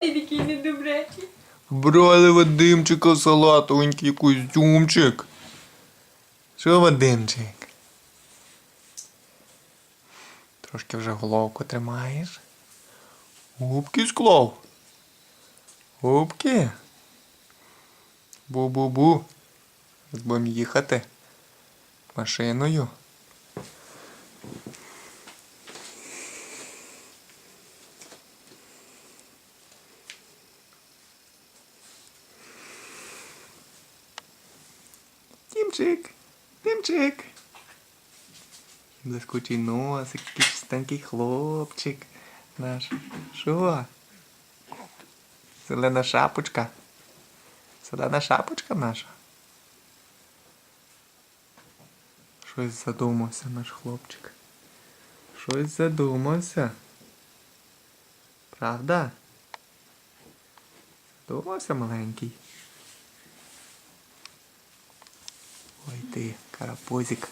Такий недобрячий. Брали Вадимчика салатовенький костюмчик. Що, Вадимчик? Трошки вже головку тримаєш. Губки склав. Губки. Бу-бу-бу. Будемо їхати машиною. Тімчик, Тімчик. Заскочий носик, який чистенький хлопчик наш. Що? Зелена шапочка. Зелена шапочка наша. Щось задумався наш хлопчик. Щось задумався. Правда? Задумався маленький. Ти, карапузик.